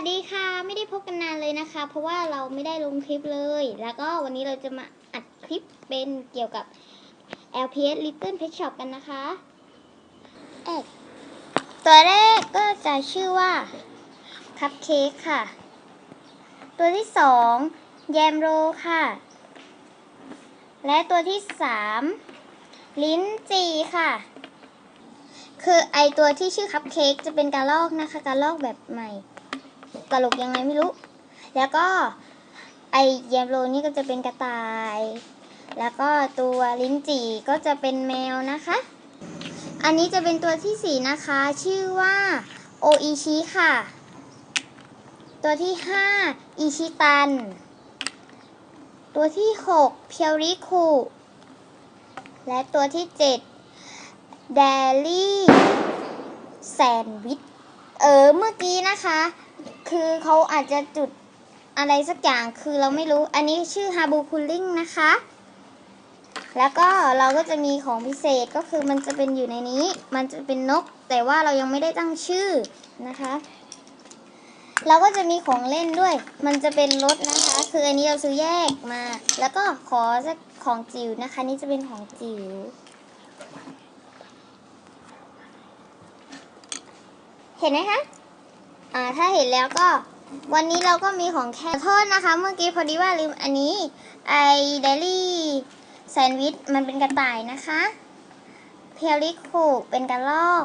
สดีค่ะไม่ได้พบกันนานเลยนะคะ เพราะว่าเราไม่ได้ลงคลิปเลย แล้วก็วันนี้เราจะมาอัดคลิปเป็นเกี่ยวกับ LPS Little Pet Shop กันนะคะเอกตัวแรกก็จะชื่อว่าคัพเค้กค่ะ ตัวที่สองแยมโรค่ะ และตัวที่สามลิ้นจีค่ะ คือไอตัวที่ชื่อคัพเค้กจะเป็นกระลอกนะคะกระลอกแบบใหม่ ตลกยังไงไม่รู้ แล้วก็ไอแยมโรนี่ก็จะเป็นกระต่าย แล้วก็ตัวลิ้นจี่ก็จะเป็นแมวนะคะ อันนี้จะเป็นตัวที่สี่นะคะ ชื่อว่าโออิชิค่ะ ตัวที่ห้าอิชิตัน ตัวที่หกเพียวริคุ และตัวที่เจ็ดเดลี่แซนด์วิช เออเมื่อกี้นะคะ คือเขาอาจจะจุดอะไรสักอย่างคือเราไม่รู้อันนี้ชื่อฮาบูคูลิ่งนะคะ แล้วก็เราก็จะมีของพิเศษก็คือมันจะเป็นอยู่ในนี้ มันจะเป็นนก แต่ว่าเรายังไม่ได้ตั้งชื่อนะคะ เราก็จะมีของเล่นด้วย มันจะเป็นรถนะคะ คืออันนี้เราซื้อแยกมา แล้วก็ขอสักของจิ๋วนะคะ นี่จะเป็นของจิ๋ว เห็นไหมคะ อ่า ถ้าเห็นแล้วก็ วันนี้เราก็มีของแค่โทษนะคะ เมื่อกี้พอดีว่าลืมอันนี้ ไอเดลี่แซนด์วิชมันเป็นกระต่ายนะคะ เพียริคุเป็นกระรอก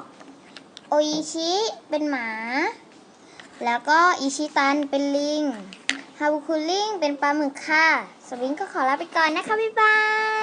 โออิชิเป็นหมา แล้วก็อิชิตันเป็นลิง ฮาบุคุลิงเป็นปลาหมึกค่ะ สวิงก็ขอลาไปก่อนนะคะ บ๊ายบาย